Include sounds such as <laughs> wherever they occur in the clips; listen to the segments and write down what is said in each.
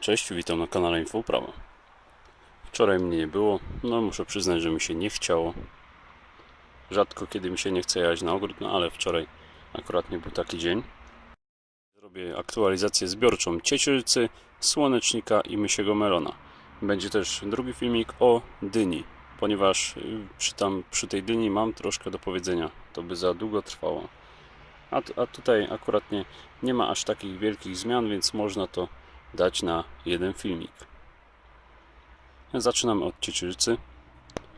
Cześć, witam na kanale Infouprawa. Wczoraj mnie nie było, no muszę przyznać, że mi się nie chciało. Rzadko kiedy mi się nie chce jechać na ogród, no ale wczoraj akurat nie był taki dzień. Zrobię aktualizację zbiorczą ciecielcy, słonecznika i mysiego melona. Będzie też drugi filmik o dyni, ponieważ y, przy, tam, przy tej dyni mam troszkę do powiedzenia. To by za długo trwało. A, a tutaj akurat nie, nie ma aż takich wielkich zmian, więc można to dać na jeden filmik. Zaczynamy od ciecielcy,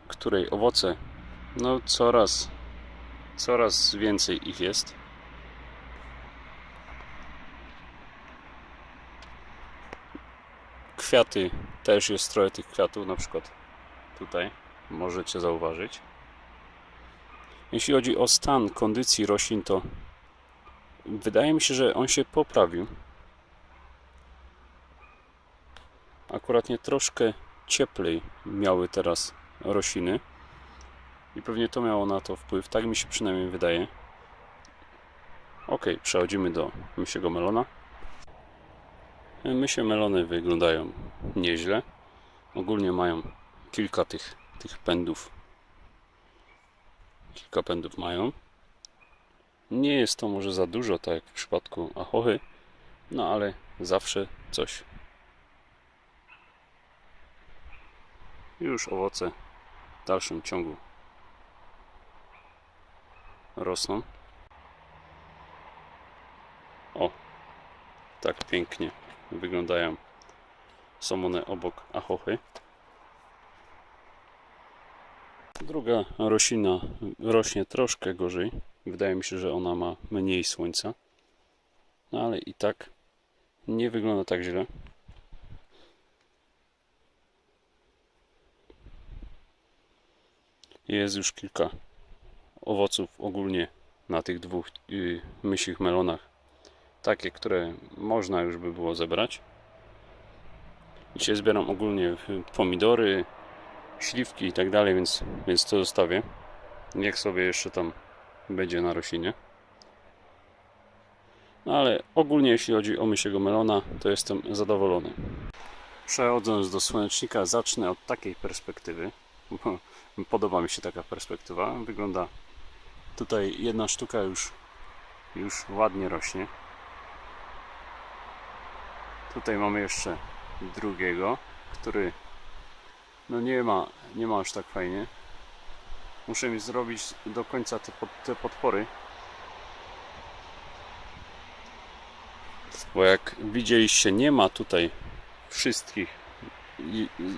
której owoce no coraz coraz więcej ich jest. Kwiaty też jest trochę tych kwiatów, na przykład tutaj możecie zauważyć. Jeśli chodzi o stan kondycji roślin, to wydaje mi się, że on się poprawił. Akurat nie troszkę cieplej miały teraz rośliny i pewnie to miało na to wpływ, tak mi się przynajmniej wydaje. Ok, przechodzimy do mysiego melona. Mysie melony wyglądają nieźle. Ogólnie mają kilka tych, tych pędów. Kilka pędów mają. Nie jest to może za dużo, tak jak w przypadku achochy, no ale zawsze coś. Już owoce w dalszym ciągu rosną. O, tak pięknie wyglądają. Są one obok achochy. Druga roślina rośnie troszkę gorzej. Wydaje mi się, że ona ma mniej słońca. No ale i tak nie wygląda tak źle. Jest już kilka owoców ogólnie na tych dwóch y, mysich melonach. Takie, które można już by było zebrać. Dzisiaj zbieram ogólnie pomidory, śliwki i tak dalej, więc, więc to zostawię. Niech sobie jeszcze tam będzie na roślinie. No ale ogólnie jeśli chodzi o mysiego melona, to jestem zadowolony. Przechodząc do słonecznika, zacznę od takiej perspektywy. Bo <laughs> podoba mi się taka perspektywa. Wygląda tutaj jedna sztuka już, już ładnie rośnie. Tutaj mamy jeszcze drugiego, który no nie ma, nie ma aż tak fajnie. Muszę mi zrobić do końca te, pod, te podpory. Bo jak widzieliście, nie ma tutaj wszystkich.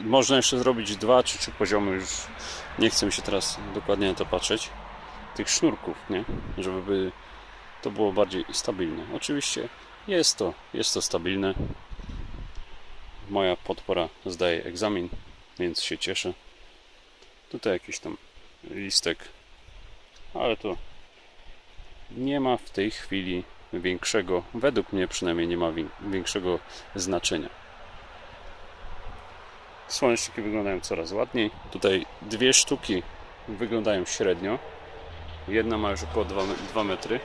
Można jeszcze zrobić dwa czy trzy poziomy, już nie chcę się teraz dokładnie na to patrzeć. Tych sznurków, nie? Żeby by to było bardziej stabilne. Oczywiście jest to, jest to stabilne. Moja podpora zdaje egzamin, więc się cieszę. Tutaj jakiś tam listek, ale to nie ma w tej chwili większego, według mnie przynajmniej nie ma wię- większego znaczenia. Słoneczniki wyglądają coraz ładniej. Tutaj dwie sztuki wyglądają średnio. Jedna ma już około 2 metry.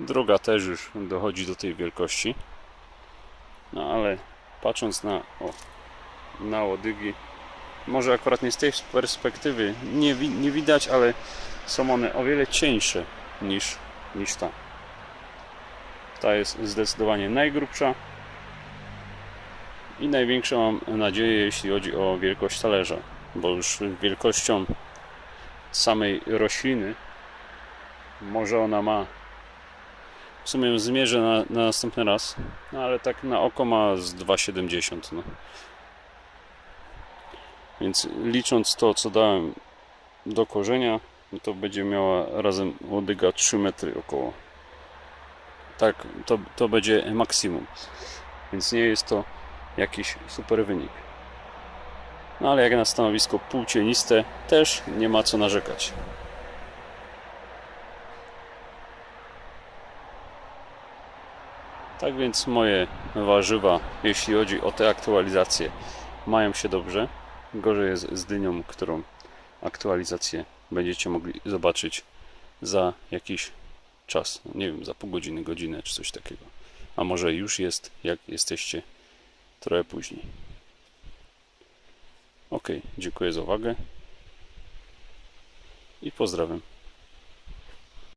Druga też już dochodzi do tej wielkości. No ale patrząc na, o, na łodygi, może akurat nie z tej perspektywy nie, nie widać, ale są one o wiele cieńsze niż, niż ta. Ta jest zdecydowanie najgrubsza i największą mam nadzieję, jeśli chodzi o wielkość talerza, bo już wielkością samej rośliny może ona ma w sumie zmierzę na, na następny raz, no ale tak na oko ma z 2,70 no. Więc licząc to, co dałem do korzenia, no to będzie miała razem łodyga 3 metry około. Tak, to, to będzie maksimum. Więc nie jest to jakiś super wynik. No ale jak na stanowisko półcieniste, też nie ma co narzekać. Tak więc moje warzywa, jeśli chodzi o te aktualizacje, mają się dobrze. Gorzej jest z dynią, którą aktualizację będziecie mogli zobaczyć za jakiś czas. No Nie wiem, za pół godziny, godzinę czy coś takiego. A może już jest, jak jesteście trochę później. Ok, dziękuję za uwagę i pozdrawiam.